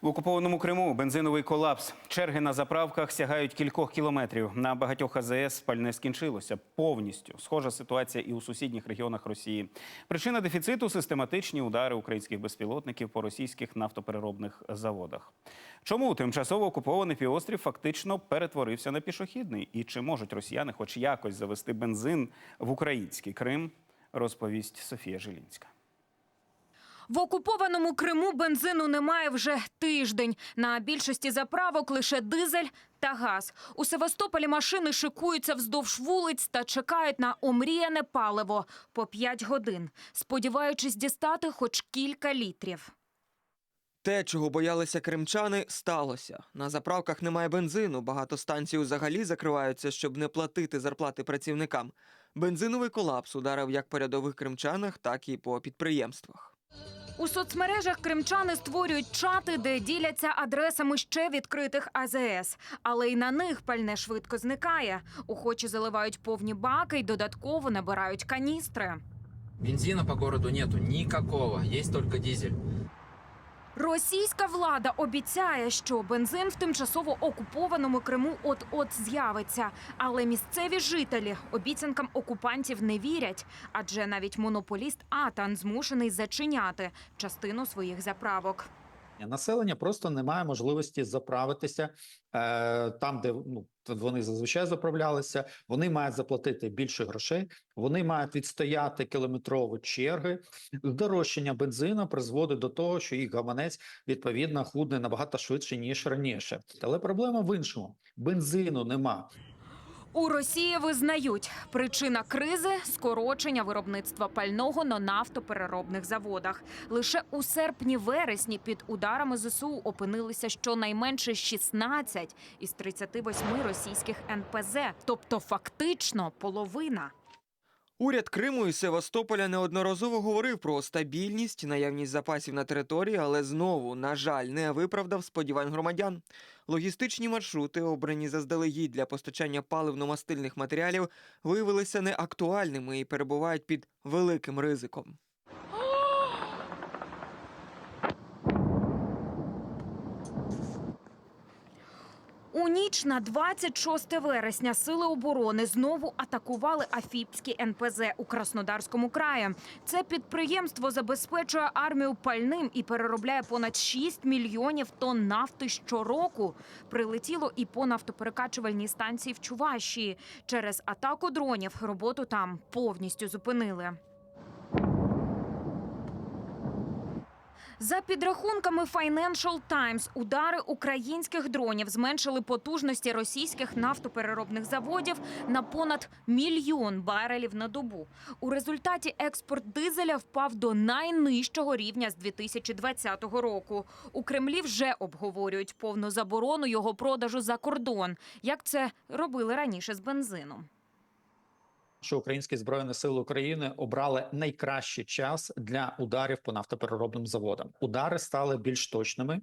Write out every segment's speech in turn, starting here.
В окупованому Криму бензиновий колапс. Черги на заправках сягають кількох кілометрів. На багатьох АЗС пальне скінчилося повністю. Схожа ситуація і у сусідніх регіонах Росії. Причина дефіциту систематичні удари українських безпілотників по російських нафтопереробних заводах. Чому тимчасово окупований півострів фактично перетворився на пішохідний? І чи можуть росіяни хоч якось завести бензин в український Крим? Розповість Софія Жилінська. В окупованому Криму бензину немає вже тиждень. На більшості заправок лише дизель та газ. У Севастополі машини шикуються вздовж вулиць та чекають на омріяне паливо по 5 годин, сподіваючись дістати хоч кілька літрів. Те, чого боялися кримчани, сталося. На заправках немає бензину, багато станцій взагалі закриваються, щоб не платити зарплати працівникам. Бензиновий колапс ударив як по рядових кримчанах, так і по підприємствах. У соцмережах кримчани створюють чати, де діляться адресами ще відкритих АЗС. Але й на них пальне швидко зникає. Охочі заливають повні баки й додатково набирають каністри. Бензина по городу нету никакого, есть только дизель. Російська влада обіцяє, що бензин в тимчасово окупованому Криму от-от з'явиться. Але місцеві жителі обіцянкам окупантів не вірять, адже навіть монополіст Атан змушений зачиняти частину своїх заправок. Населення просто не має можливості заправитися е, там, де ну вони зазвичай заправлялися. Вони мають заплатити більше грошей. Вони мають відстояти кілометрові черги. Здорожчання бензину призводить до того, що їх гаманець відповідно худне набагато швидше ніж раніше. Але проблема в іншому: бензину нема. У Росії визнають, причина кризи скорочення виробництва пального на нафтопереробних заводах. Лише у серпні-вересні під ударами ЗСУ опинилися щонайменше 16 із 38 російських НПЗ, тобто фактично половина. Уряд Криму і Севастополя неодноразово говорив про стабільність, наявність запасів на території, але знову, на жаль, не виправдав сподівань громадян. Логістичні маршрути, обрані заздалегідь для постачання паливно-мастильних матеріалів, виявилися неактуальними і перебувають під великим ризиком. У ніч на 26 вересня сили оборони знову атакували Афіпський НПЗ у Краснодарському краї. Це підприємство забезпечує армію пальним і переробляє понад 6 мільйонів тонн нафти щороку. Прилетіло і по нафтоперекачувальній станції в Чувашії. Через атаку дронів роботу там повністю зупинили. За підрахунками Financial Times, удари українських дронів зменшили потужності російських нафтопереробних заводів на понад мільйон барелів на добу. У результаті експорт дизеля впав до найнижчого рівня з 2020 року. У Кремлі вже обговорюють повну заборону його продажу за кордон, як це робили раніше з бензином. Що українські збройні сили України обрали найкращий час для ударів по нафтопереробним заводам. Удари стали більш точними.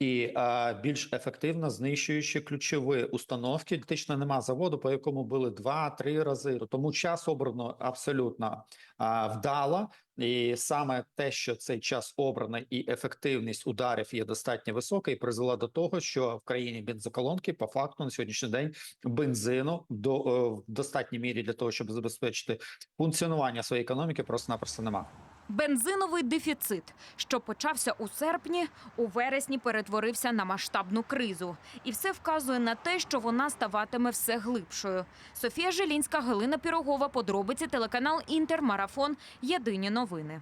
І е, більш ефективно знищуючи ключові установки, фактично нема заводу, по якому були два-три рази. Тому час обрано абсолютно е, вдало, і саме те, що цей час обраний і ефективність ударів є достатньо висока, і призвела до того, що в країні бензоколонки по факту на сьогоднішній день бензину до е, в достатній мірі для того, щоб забезпечити функціонування своєї економіки, просто-напросто нема. Бензиновий дефіцит, що почався у серпні, у вересні перетворився на масштабну кризу. І все вказує на те, що вона ставатиме все глибшою. Софія Жилінська, Галина Пірогова, подробиці телеканал Інтермарафон. Єдині новини.